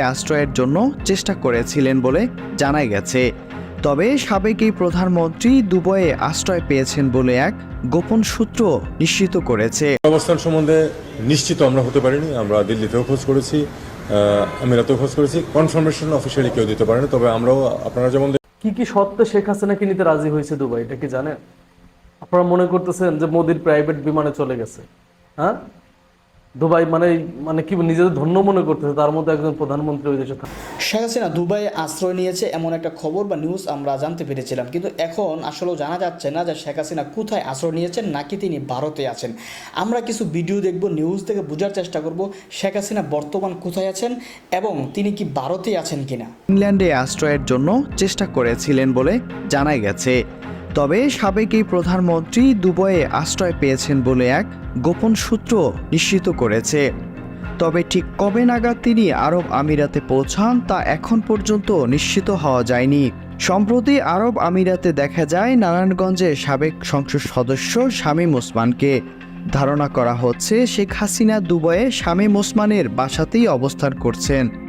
আশ্রয়ের জন্য চেষ্টা করেছিলেন বলে জানা গেছে। তবে সাবেক এই প্রধানমন্ত্রী দুবয়ে আশ্রয় পেয়েছেন বলে এক গোপন সূত্র নিশ্চিত করেছে। অবস্থান সম্বন্ধে নিশ্চিত আমরা হতে পারিনি। আমরা দিল্লিতেও খোঁজ করেছি আহ, আমিরাতেও খোঁজ করেছি। কনফার্মেশন অফিসিয়ালি কেউ দিতে পারেনি তবে আমরাও আপনারা যেমন কি কি সত্ত্বে শেখ হাসিনাকে নিতে রাজি হয়েছে দুবাই? এটা কি জানেন? আপনারা মনে করতেছেন যে মোদির প্রাইভেট বিমানে চলে গেছে। হ্যাঁ? দুবাই মানে মানে কি নিজেদের ধন্য মনে করতেছে তার মধ্যে একজন প্রধানমন্ত্রী ওই দেশে থাকে শেখ হাসিনা দুবাইয়ে আশ্রয় নিয়েছে এমন একটা খবর বা নিউজ আমরা জানতে পেরেছিলাম। কিন্তু এখন আসলেও জানা যাচ্ছে না যে শেখ হাসিনা কোথায় আশ্রয় নিয়েছেন নাকি তিনি ভারতে আছেন। আমরা কিছু ভিডিও দেখব নিউজ থেকে বোঝার চেষ্টা করব শেখ হাসিনা বর্তমান কোথায় আছেন এবং তিনি কি ভারতে আছেন কিনা। ইংল্যান্ডে আশ্রয়ের জন্য চেষ্টা করেছিলেন বলে জানা গেছে। তবে সাবেক এই প্রধানমন্ত্রী দুবয়ে আশ্রয় পেয়েছেন বলে এক গোপন সূত্র নিশ্চিত করেছে। তবে ঠিক কবে নাগাদ তিনি আরব আমিরাতে পৌঁছান তা এখন পর্যন্ত নিশ্চিত হওয়া যায়নি। সম্প্রতি আরব আমিরাতে দেখা যায় নারায়ণগঞ্জে সাবেক সংসদ সদস্য শামীম ওসমানকে। ধারণা করা হচ্ছে শেখ হাসিনা দুবয়ে শামীম ওসমানের বাসাতেই অবস্থান করছেন।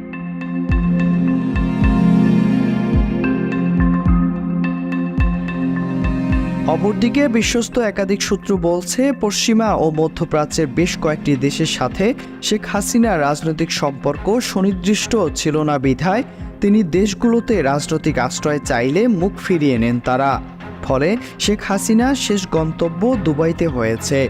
অপরদিকে বিশ্বস্ত একাধিক সূত্র বলছে, পশ্চিমা ও মধ্যপ্রাচ্যের বেশ কয়েকটি দেশের সাথে শেখ হাসিনার রাজনৈতিক সম্পর্ক সুনির্দিষ্ট ছিল না বিধায় তিনি দেশগুলোতে রাজনৈতিক আশ্রয় চাইলে মুখ ফিরিয়ে নেন তারা। ফলে শেখ হাসিনার শেষ গন্তব্য দুবাইতে হয়েছে।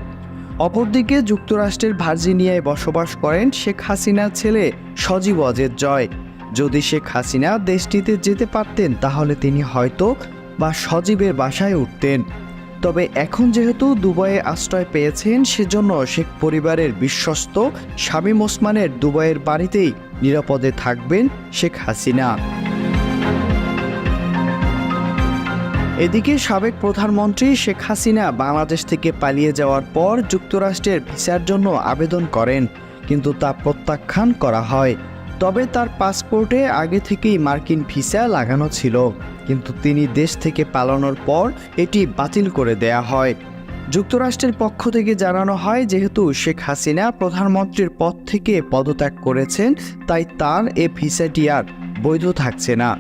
অপরদিকে যুক্তরাষ্ট্রের ভার্জিনিয়ায় বসবাস করেন শেখ হাসিনার ছেলে সজীব অজের জয়। যদি শেখ হাসিনা দেশটিতে যেতে পারতেন, তাহলে তিনি হয়তো বা সজীবের বাসায় উঠতেন। তবে এখন যেহেতু দুবাইয়ে আশ্রয় পেয়েছেন, সেজন্য শেখ পরিবারের বিশ্বস্ত শামীম ওসমানের দুবাইয়ের বাড়িতেই নিরাপদে থাকবেন শেখ হাসিনা। এদিকে সাবেক প্রধানমন্ত্রী শেখ হাসিনা বাংলাদেশ থেকে পালিয়ে যাওয়ার পর যুক্তরাষ্ট্রের ভিসার জন্য আবেদন করেন, কিন্তু তা প্রত্যাখ্যান করা হয়। তবে তার পাসপোর্টে আগে থেকেই মার্কিন ভিসা লাগানো ছিল। কিন্তু তিনি দেশ থেকে পালানোর পর এটি বাতিল করে দেয়া হয়। যুক্তরাষ্ট্রের পক্ষ থেকে জানানো হয়, যেহেতু শেখ হাসিনা প্রধানমন্ত্রীর পদ থেকে পদত্যাগ করেছেন, তাই তার এ ভিসাটি আর বৈধ থাকছে না।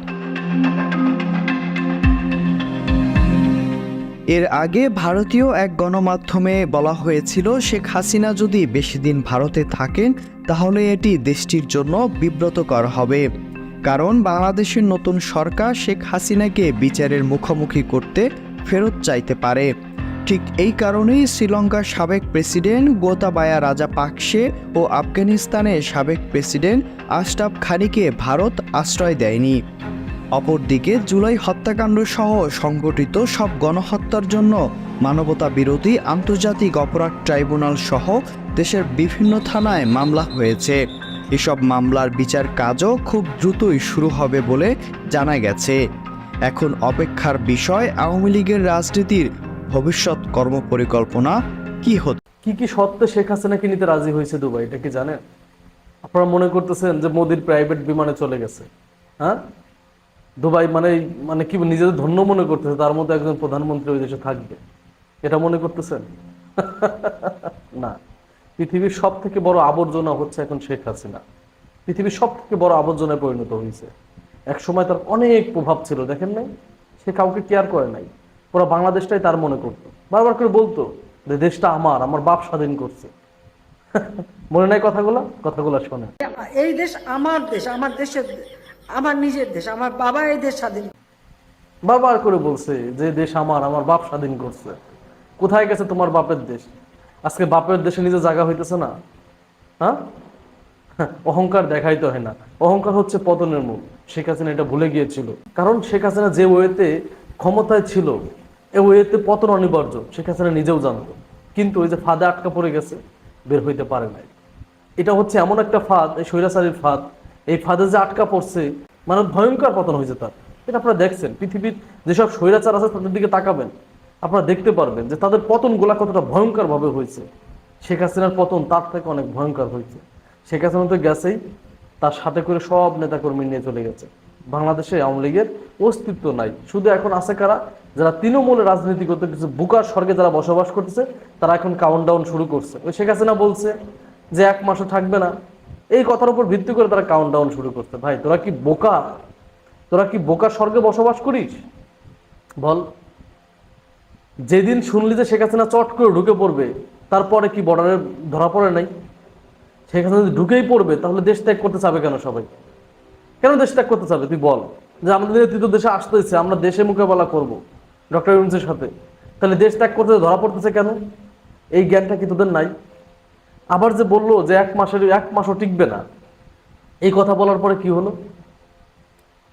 এর আগে ভারতীয় এক গণমাধ্যমে বলা হয়েছিল, শেখ হাসিনা যদি বেশি দিন ভারতে থাকেন, তাহলে এটি দেশটির জন্য বিব্রতকর হবে। কারণ বাংলাদেশের নতুন সরকার শেখ হাসিনাকে বিচারের মুখোমুখি করতে ফেরত চাইতে পারে। ঠিক এই কারণেই শ্রীলঙ্কার সাবেক প্রেসিডেন্ট গোতাবায়া রাজা পাকসে ও আফগানিস্তানের সাবেক প্রেসিডেন্ট আশরাফ খানিকে ভারত আশ্রয় দেয়নি। অপরদিকে জুলাই হত্যাকাণ্ড সহ সংগঠিত সব গণহত্যার জন্য মানবতা বিরোধী আন্তর্জাতিক অপরাধ ট্রাইব্যুনাল সহ দেশের বিভিন্ন থানায় মামলা হয়েছে। এসব মামলার বিচার কাজও খুব দ্রুতই শুরু হবে বলে জানা গেছে। এখন অপেক্ষার বিষয় আওয়ামী লীগের রাজনীতির ভবিষ্যৎ কর্মপরিকল্পনা কি হতে কি কি সত্ত্বে শেখ হাসিনাকে নিতে রাজি হয়েছে দুবাই, এটা কি জানেন? আপনারা মনে করতেছেন যে মোদির প্রাইভেট বিমানে চলে গেছে। হ্যাঁ? দুবাই মানে মানে কি নিজেদের ধন্য মনে করতেছে, তার মধ্যে একজন প্রধানমন্ত্রী ওই দেশে থাকবে। এটা মনে করতেছেন? না। পৃথিবীর সব থেকে বড় আবর্জনা হচ্ছে এখন শেখ হাসিনা। পৃথিবীর সব থেকে বড় আবর্জনায় পরিণত হয়েছে। এক সময় তার অনেক প্রভাব ছিল দেখেন নাই? সে কাউকে কেয়ার করে নাই। পুরো বাংলাদেশটাই তার মনে করতো। বারবার করে বলতো যে দেশটা আমার আমার বাপ স্বাধীন করছে। মনে নাই কথাগুলো? কথাগুলো শোনে। এই দেশ আমার দেশ আমার দেশের আমার নিজের দেশ আমার বাবা এই দেশ স্বাধীন বারবার করে বলছে যে দেশ আমার আমার বাপ স্বাধীন করছে। কোথায় গেছে তোমার বাপের দেশ? আজকে বাপের দেশে নিজে জায়গা হইতেছে না। হ্যাঁ? অহংকার দেখাইতে হয় না। অহংকার হচ্ছে পতনের মুখ শেখ হাসিনা এটা ভুলে গিয়েছিল। কারণ শেখ হাসিনা যে ওয়েতে ক্ষমতায় ছিল, এ ওয়েতে পতন অনিবার্য, শেখ হাসিনা নিজেও জানতো। কিন্তু ওই যে ফাঁদে আটকা পড়ে গেছে, বের হইতে পারে নাই। এটা হচ্ছে এমন একটা ফাঁদ, এই স্বৈরাচারীর ফাঁদ। এই ফাঁদে যে আটকা পড়ছে মানে ভয়ঙ্কর পতন হয়েছে তার। এটা আপনারা দেখছেন, পৃথিবীর যেসব স্বৈরাচার আছে তাদের দিকে তাকাবেন। আপনারা দেখতে পারবেন যে তাদের পতন গোলা কতটা ভয়ঙ্কর ভাবে হয়েছে। শেখ হাসিনার পতন তার থেকে অনেক ভয়ঙ্কর হয়েছে। শেখ হাসিনা তো গেছেই, তার সাথে করে সব নেতাকর্মী নিয়ে চলে গেছে। বাংলাদেশে আওয়ামী লীগের অস্তিত্ব নাই। শুধু এখন আছে কারা? যারা তৃণমূলের রাজনীতি করতে কিছু বুকার স্বর্গে যারা বসবাস করতেছে, তারা এখন কাউন্ট ডাউন শুরু করছে। ওই শেখ হাসিনা বলছে যে এক মাসও থাকবে না। এই কথার উপর ভিত্তি করে তারা কাউন্ট ডাউন শুরু করছে। ভাই, তোরা কি বোকা? তোরা কি বোকা স্বর্গে বসবাস করিস? বল। যেদিন শুনলি যে শেখ হাসিনা চট করে ঢুকে পড়বে, তারপরে কি বর্ডারে ধরা পড়ে নাই? শেখ হাসিনা যদি ঢুকেই পড়বে, তাহলে দেশ ত্যাগ করতে চাবে কেন সবাই? কেন দেশ ত্যাগ করতে চাবে? তুই বল। যে আমাদের নেতৃত্ব দেশে আসতেছে আমরা দেশে মোকাবেলা করব ডক্টর ইউনুসের সাথে। তাহলে দেশ ত্যাগ করতে ধরা পড়তেছে কেন? এই জ্ঞানটা কি তোদের নাই? আবার যে বলল যে এক মাসের, এক মাসও টিকবে না, এই কথা বলার পরে কি হলো?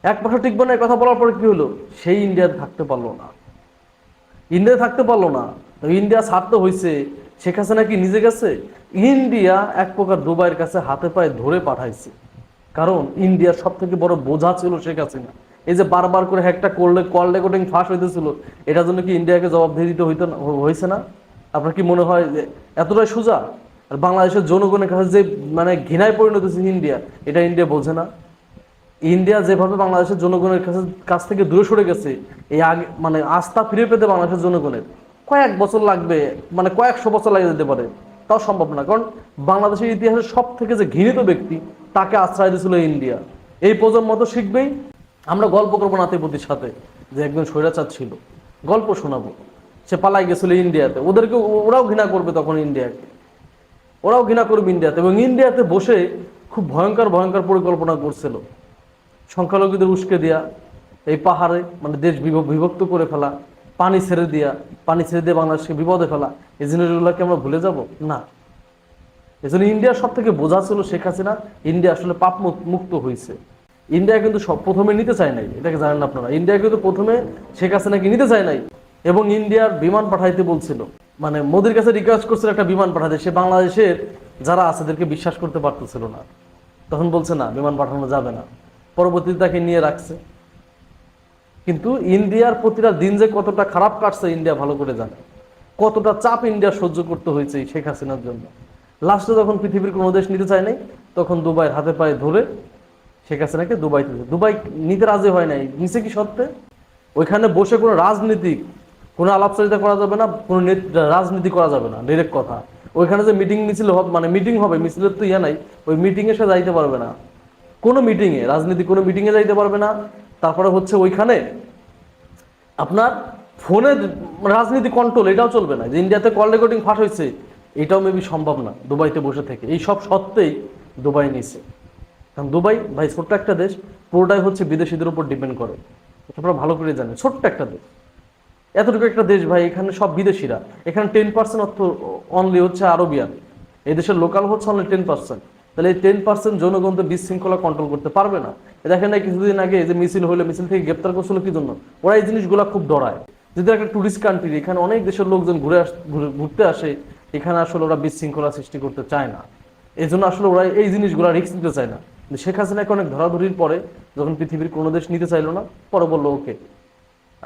এক মাসও টিকবে না, এই কথা বলার পরে কি হলো? সেই ইন্ডিয়াতে থাকতে পারল না। ইন্ডিয়া থাকতে পারল না। তো ইন্ডিয়া ছাড়তে হয়েছে শেখ হাসিনা কি নিজে গেছে? ইন্ডিয়া এক প্রকার দুবাইয়ের কাছে হাতে পায়ে ধরে পাঠাইছে। কারণ ইন্ডিয়ার সব থেকে বড় বোঝা ছিল শেখ হাসিনা। এই যে বারবার করে একটা করলে, কল রেকর্ডিং ফাঁস হইতেছিল, এটার জন্য কি ইন্ডিয়াকে জবাবদিহি দিতে হইতে হয়েছে না? আপনার কি মনে হয় যে এতটাই সোজা? আর বাংলাদেশের জনগণের কাছে যে মানে ঘৃণায় পরিণত হয়েছে ইন্ডিয়া, এটা ইন্ডিয়া বোঝে না। ইন্ডিয়া যেভাবে বাংলাদেশের জনগণের কাছে কাছ থেকে দূরে সরে গেছে, এই আগে মানে আস্থা ফিরে পেতে বাংলাদেশের জনগণের। কয়েক বছর লাগবে মানে কয়েকশো বছর লাগে যেতে পারে। তাও সম্ভব না, কারণ বাংলাদেশের ইতিহাসের সব থেকে যে ঘৃণিত ব্যক্তি, তাকে আশ্রয় দিয়েছিল ইন্ডিয়া। এই প্রজন্ম তো শিখবেই। আমরা গল্প করব নাতিপতির সাথে, যে একজন স্বৈরাচার ছিল। গল্প শোনাবো। সে পালাই গেছিল ইন্ডিয়াতে। ওদেরকে ওরাও ঘৃণা করবে তখন ইন্ডিয়াকে। ওরাও ঘৃণা করবে ইন্ডিয়াতে। এবং ইন্ডিয়াতে বসে খুব ভয়ঙ্কর ভয়ঙ্কর পরিকল্পনা করছিল। সংখ্যালঘুদের উস্কে দেয়া, এই পাহাড়ে মানে দেশ বিভ- বিভক্ত করে ফেলা, পানি ছেড়ে দেওয়া পানি ছেড়ে দিয়ে বাংলাদেশকে বিপদে ফেলা, এই জিনিসগুলোকে আমরা ভুলে যাব? না। এই জন্য ইন্ডিয়ার সব থেকে বোঝা ছিল শেখ হাসিনা, ইন্ডিয়া আসলে পাপ মুক্ত হয়েছে ইন্ডিয়া কিন্তু সব প্রথমে নিতে চায় নাই, এটাকে জানেন আপনারা। ইন্ডিয়া কিন্তু প্রথমে শেখ হাসিনাকে নিতে চায় নাই এবং ইন্ডিয়ার বিমান পাঠাইতে বলছিল। মানে মোদির কাছে রিকোয়েস্ট করছিল একটা বিমান পাঠাতে, সে বাংলাদেশের যারা আছে, তাদেরকে বিশ্বাস করতে পারতেছিল না। তখন বলছে, না, বিমান পাঠানো যাবে না। পরবর্তীতে তাকে নিয়ে রাখছে। কিন্তু ইন্ডিয়ার প্রতিটা দিন যে কতটা খারাপ কাটছে, ইন্ডিয়া ভালো করে জানে। কতটা চাপ ইন্ডিয়া সহ্য করতে হয়েছে শেখ হাসিনার জন্য। লাস্টে যখন পৃথিবীর কোনো দেশ নিতে চায় নাই, তখন দুবাইয়ের হাতে পায়ে ধরে শেখ হাসিনাকে দুবাই তুলে দুবাই নিতে রাজি হয় নাই। নিচে কি সত্ত্বে? ওইখানে বসে কোনো রাজনীতিক, কোনো আলাপচারিতা করা যাবে না, কোনো নেত- রাজনীতি করা যাবে না ডিরেক্ট কথা। ওইখানে যে মিটিং মিছিল হবে মানে মিটিং হবে, মিছিলের তো ইয়ে নাই, ওই মিটিংয়ে সে যাইতে পারবে না। কোনো মিটিংয়ে রাজনীতি কোনো মিটিংয়ে যাইতে পারবে না। তারপরে হচ্ছে ওইখানে আপনার ফোনে রাজনীতি কন্ট্রোল এটাও চলবে না। যে ইন্ডিয়াতে কল রেকর্ডিং ফাঁস হয়েছে এটাও মেবি সম্ভব না, দুবাইতে বসে থেকে। এই সব সত্ত্বেই দুবাই নিছে। কারণ দুবাই ভাই, ছোট্ট একটা দেশ, পুরোটাই হচ্ছে বিদেশিদের উপর ডিপেন্ড করে। আপনারা ভালো করে জানেন, ছোট্ট একটা দেশ। এতটুকু একটা দেশ ভাই, এখানে সব বিদেশিরা। এখানে টেন পার্সেন্ট অর্থ অনলি হচ্ছে আরবিয়ান। এই দেশের লোকাল হচ্ছে অনলি টেন পার্সেন্ট তাহলে এই টেন পার্সেন্ট জনগণ তো বিশৃঙ্খলা কন্ট্রোল করতে পারবে না। দেখেন না কিছুদিন আগে যে মিছিল হলে মিছিল থেকে গ্রেপ্তার করছিল কি জন্য? ওরা এই জিনিসগুলো খুব ডরায়। যদি একটা টুরিস্ট কান্ট্রি এখানে অনেক দেশের লোকজন ঘুরে ঘুরতে আসে, এখানে আসলে ওরা বিশৃঙ্খলা সৃষ্টি করতে চায় না। এই জন্য আসলে ওরা এই জিনিসগুলো রিস্ক নিতে চায় না। শেখ হাসিনাকে অনেক ধরাধরির পরে যখন পৃথিবীর কোনো দেশ নিতে চাইলো না, পরে বলল, ওকে,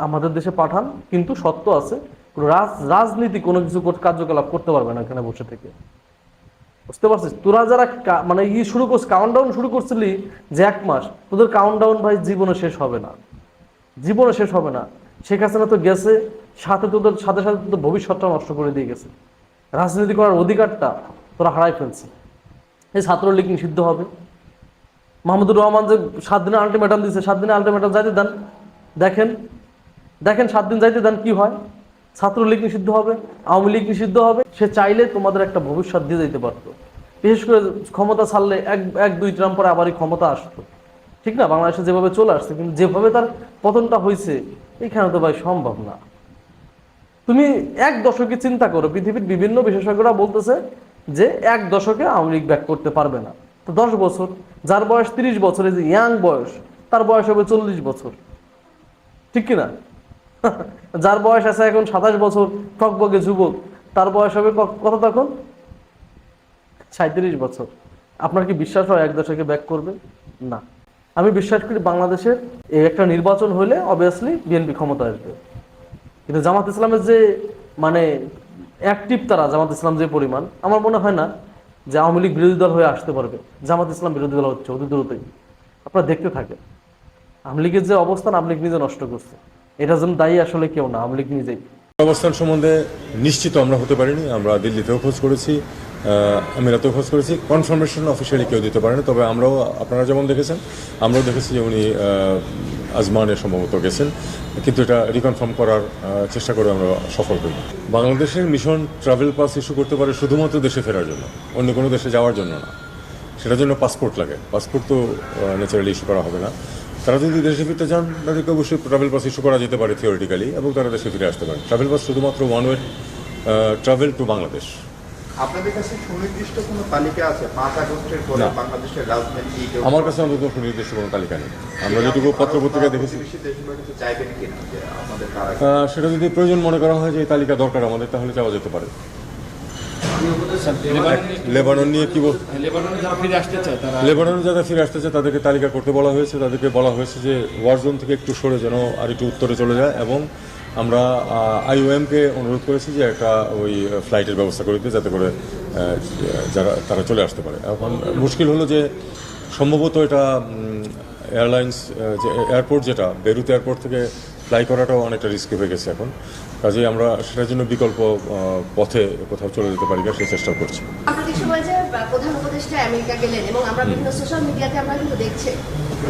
আমাদের দেশে পাঠান, কিন্তু সত্য আছে রাজনীতি কোনো কিছু কার্যকলাপ করতে পারবে না এখানে বসে থেকে। বুঝতে পারছিস? তোরা যারা মানে ই শুরু করছিস কাউন্ট ডাউন শুরু করছিলি যে এক মাস, তোদের কাউন্ট ডাউন ভাই জীবনে শেষ হবে না। জীবনে শেষ হবে না। শেখ হাসিনা তো গেছে, সাথে তোদের সাথে সাথে তোদের ভবিষ্যৎটা নষ্ট করে দিয়ে গেছে। রাজনীতি করার অধিকারটা তোরা হারাই ফেলছে এই ছাত্রলীগ নিষিদ্ধ হবে। মাহমুদুর রহমান যে সাত দিনের আলটিমেটাম দিচ্ছে সাত দিনের আলটিমেটাম যাইতে দেন। দেখেন দেখেন সাত দিন যাইতে দেন, কি হয়? ছাত্রলীগ নিষিদ্ধ হবে, আওয়ামী লীগ নিষিদ্ধ হবে। সে চাইলে তোমাদের একটা ভবিষ্যৎ দিয়ে যেতে পারতো। বিশেষ করে ক্ষমতা ছাড়লে এক এক, দুই ট্রাম পরে আবারই ক্ষমতা আসতো। ঠিক না? বাংলাদেশে যেভাবে চলে আসছে, কিন্তু যেভাবে তার পতনটা হয়েছে এখানে তো ভাই সম্ভব না। তুমি এক দশকে চিন্তা করো, পৃথিবীর বিভিন্ন বিশেষজ্ঞরা বলতেছে যে এক দশকে আওয়ামী লীগ ব্যাক করতে পারবে না। তো দশ বছর, যার বয়স তিরিশ বছর, এই যে ইয়াং বয়স, তার বয়স হবে চল্লিশ বছর। ঠিক কিনা? যার বয়স আছে এখন সাতাশ বছর, টকবগে যুবক। তার বয়স হবে কত তখন? সাঁত্রিশ বছর। আপনার কি বিশ্বাস হয় এক দশকে ব্যাক করবে? না। আমি বিশ্বাস করি বাংলাদেশের একটা নির্বাচন হলে অবভিয়াসলি বিএনপি ক্ষমতা আসবে। কিন্তু জামাত ইসলামের যে মানে অ্যাক্টিভ তারা, জামাত ইসলাম যে পরিমাণ, আমার মনে হয় না যে আওয়ামী লীগ বিরোধী দল হয়ে আসতে পারবে। জামাত ইসলাম বিরোধী দল হচ্ছে, অতি দ্রুতই। আপনারা দেখতে থাকেন। আওয়ামী লীগের যে অবস্থান, আওয়ামী লীগ নিজে নষ্ট করছে। এটার জন্য দায়ী আসলে কেউ না, আওয়ামী লীগ নিজেই। অবস্থান সম্বন্ধে নিশ্চিত আমরা হতে পারিনি, আমরা দিল্লিতেও খোঁজ করেছি আমিরাতেও খোঁজ করেছি। কনফার্মেশন অফিসিয়ালি কেউ দিতে পারেনি, তবে আমরাও, আপনারা যেমন দেখেছেন, আমরাও দেখেছি যে উনি আজমানে সম্ভবত গেছেন, কিন্তু এটা রিকনফার্ম করার চেষ্টা করে আমরা সফল করি বাংলাদেশের মিশন ট্রাভেল পাস ইস্যু করতে পারে শুধুমাত্র দেশে ফেরার জন্য, অন্য কোনো দেশে যাওয়ার জন্য না। সেটার জন্য পাসপোর্ট লাগে। পাসপোর্ট তো ন্যাচারালি ইস্যু করা হবে না। তারা যদি দেশে ফিরতে চান তাদেরকে অবশ্যই ট্রাভেল পাস ইস্যু করা যেতে পারে থিওরিটিক্যালি এবং তারা দেশে ফিরে আসতে পারে ট্রাভেল পাস শুধুমাত্র one way travel to Bangladesh আপনাদের কাছে সুনির্দিষ্ট কোনো তালিকা আছে? পাঁচ আগস্টের পরে বাংলাদেশের আমার কাছে অন্তত সুনির্দিষ্ট কোনো তালিকা নেই। আমরা যেটুকু পত্র পত্রিকায় দেখেছি। সেটা যদি প্রয়োজন মনে করা হয় যে এই তালিকা দরকার আমাদের তাহলে যাওয়া যেতে পারে। লেবানন নিয়ে কি বল লেবাননে যারা ফিরে আসতে চায় তাদেরকে তালিকা করতে বলা হয়েছে। তাদেরকে বলা হয়েছে যে ওয়ার জোন থেকে একটু সরে যেন আর একটু উত্তরে চলে যায় এবং আমরা আইওএমকে অনুরোধ করেছি যে একটা ওই ফ্লাইটের ব্যবস্থা করে দিতে যাতে করে যারা তারা চলে আসতে পারে। এখন মুশকিল হলো যে সম্ভবত এটা এয়ারলাইন্স যে এয়ারপোর্ট যেটা বেরুত এয়ারপোর্ট থেকে ফ্লাই করাটাও অনেকটা রিস্কি হয়ে গেছে এখন। কাজেই আমরা সেটার জন্য বিকল্প পথে কোথাও চলে যেতে পারি না সেই চেষ্টা করছি। সাম্প্রতিক সময়ে যে প্রধান উপদেষ্টা আমেরিকা গেলেন এবং আমরা বিভিন্ন সোশ্যাল মিডিয়াতে আমরা কিন্তু দেখছি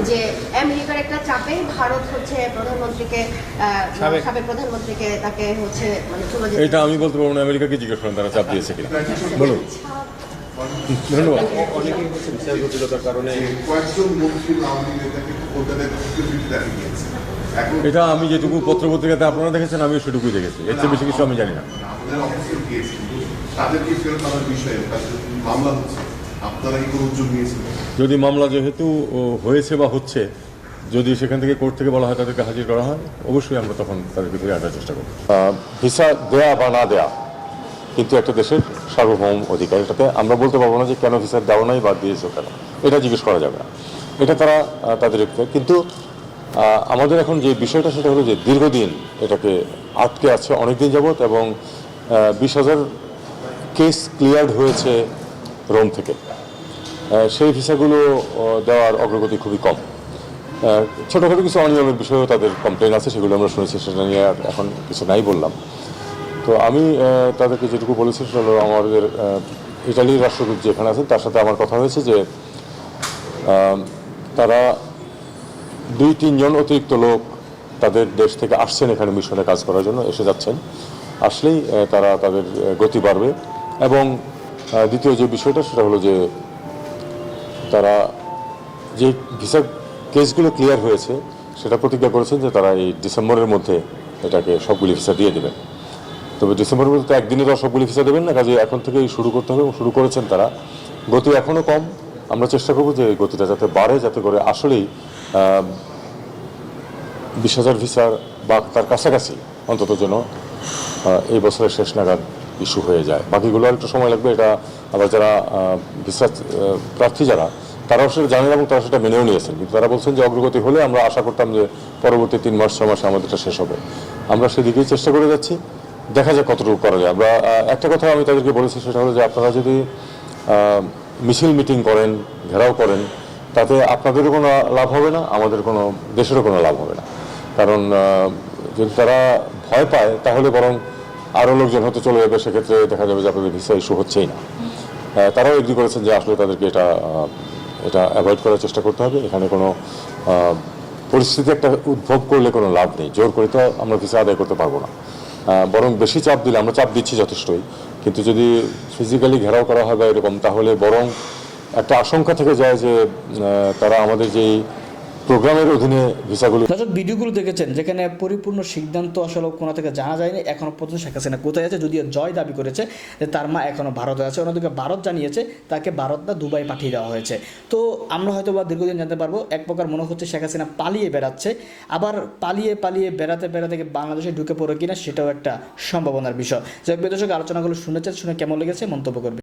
যে আমেরিকার একটা চাপে ভারত হচ্ছে প্রধানমন্ত্রীকে সাবেক প্রধানমন্ত্রীকে তাকে হচ্ছে মানে চলে যেতে এটা আমি বলতে পারব না আমেরিকাকে জিজ্ঞেস করেন তারা চাপ দিয়েছে কিনা। বলুন। ধন্যবাদ। কয়েকজন মন্ত্রী আওয়ামী নেতাকে কলকাতায় এটা আমি যেটুকু পত্র পত্রিকাতে আপনারা দেখেছেন আমিও সেটুকুই দেখেছি। এর চেয়ে বেশি কিছু আমি জানি না। যদি মামলা যেহেতু হয়েছে বা হচ্ছে যদি সেখান থেকে কোর্ট থেকে বলা হয় তাদেরকে হাজির করা হয় অবশ্যই আমরা তখন তাদেরকে ফিরে আনার চেষ্টা করব। ভিসা দেয়া বা না দেয়া কিন্তু একটা দেশের সার্বভৌম অধিকার এটাতে আমরা বলতে পারব না যে কেন ভিসা দেওয়া নাই বা দিয়েছ কেন এটা জিজ্ঞেস করা যাবে না। এটা তারা তাদের কিন্তু আমাদের এখন যে বিষয়টা সেটা হলো যে দীর্ঘদিন এটাকে আটকে আছে অনেকদিন যাবৎ এবং বিশ হাজার কেস ক্লিয়ার্ড হয়েছে রোম থেকে। সেই ভিসাগুলো দেওয়ার অগ্রগতি খুবই কম। ছোটোখাটো কিছু অনিয়মের বিষয়েও তাদের কমপ্লেন আছে, সেগুলো আমরা শুনেছি, সেটা নিয়ে আর এখন কিছু নাই বললাম। তো আমি তাদেরকে যেটুকু বলেছি সেটা হলো আমাদের ইটালির রাষ্ট্রদূত যেখানে আছেন, তার সাথে আমার কথা হয়েছে যে তারা দুই, তিনজন অতিরিক্ত লোক তাদের দেশ থেকে আসছেন এখানে মিশনে কাজ করার জন্য, এসে যাচ্ছেন। আসলেই তারা তাদের গতি বাড়বে। এবং দ্বিতীয় যে বিষয়টা, সেটা হলো যে তারা যে ভিসা কেসগুলো ক্লিয়ার হয়েছে, সেটা প্রতিজ্ঞা করেছেন যে তারা এই ডিসেম্বরের মধ্যে এটাকে সবগুলি ভিসা দিয়ে দেবেন। তবে ডিসেম্বরের মধ্যে তো একদিনে তো সবগুলি ভিসা দেবেন না, কাজে এখন থেকেই শুরু করতে হবে শুরু করেছেন তারা। গতি এখনও কম। আমরা চেষ্টা করব যে গতিটা যাতে বাড়ে, যাতে করে আসলেই বিশ হাজার ভিসার বা তার কাছাকাছি। অন্তত যেন এই বছরের শেষ নাগাদ ইস্যু হয়ে যায়। বাকিগুলো একটু সময় লাগবে, এটা আবার যারা ভিসা প্রার্থী যারা, তারাও সেটা জানেন এবং তারা সেটা মেনেও নিয়েছেন। কিন্তু তারা বলছেন যে অগ্রগতি হলে আমরা আশা করতাম যে পরবর্তী তিন মাস ছ মাসে আমাদেরটা শেষ হবে। আমরা সেদিকেই চেষ্টা করে যাচ্ছি। দেখা যাক কতটুকু করা যায়। আমরা একটা কথা আমি তাদেরকে বলেছি, সেটা হলো যে আপনারা যদি মিছিল মিটিং করেন, ঘেরাও করেন তাতে আপনাদেরও কোনো লাভ হবে না, আমাদের কোনো, দেশেরও কোনো লাভ হবে না। কারণ যদি তারা ভয় পায়, তাহলে বরং আরও লোকজন হয়তো চলে যাবে, সেক্ষেত্রে দেখা যাবে যে আপনাদের ভিসা ইস্যু হচ্ছেই না। তারাও এগ্রি করেছেন যে আসলে তাদেরকে এটা এটা অ্যাভয়েড করার চেষ্টা করতে হবে। এখানে কোনো পরিস্থিতি একটা উদ্ভব করলে কোনো লাভ নেই। জোর করে তো আমরা ভিসা আদায় করতে পারব না। বরং বেশি চাপ দিলে, আমরা চাপ দিচ্ছি যথেষ্টই। কিন্তু যদি ফিজিক্যালি ঘেরাও করা হয় বা এরকম, তাহলে বরং একটা আশঙ্কা থেকে যায় যে তারা আমাদের যেই প্রোগ্রামের অধীনে ভিসাগুলো দর্শক, ভিডিওগুলো দেখেছেন যেখানে পরিপূর্ণ সিদ্ধান্ত আসলে কোনো থেকে জানা যায়নি। এখনও পর্যন্ত শেখ হাসিনা কোথায় আছে যদিও জয় দাবি করেছে যে তার মা এখনও ভারতে আছে। অন্যদিকে ভারত জানিয়েছে তাকে ভারত না দুবাই পাঠিয়ে দেওয়া হয়েছে। তো আমরা হয়তো বা দীর্ঘদিন জানতে পারব, এক প্রকার মনে হচ্ছে শেখ হাসিনা পালিয়ে বেড়াচ্ছে। আবার পালিয়ে পালিয়ে বেড়াতে বেড়াতে বাংলাদেশে ঢুকে পড়ে কিনা সেটাও একটা সম্ভাবনার বিষয়। যাই দর্শক, আলোচনাগুলো শুনেছেন, শুনে কেমন লেগেছে মন্তব্য করবে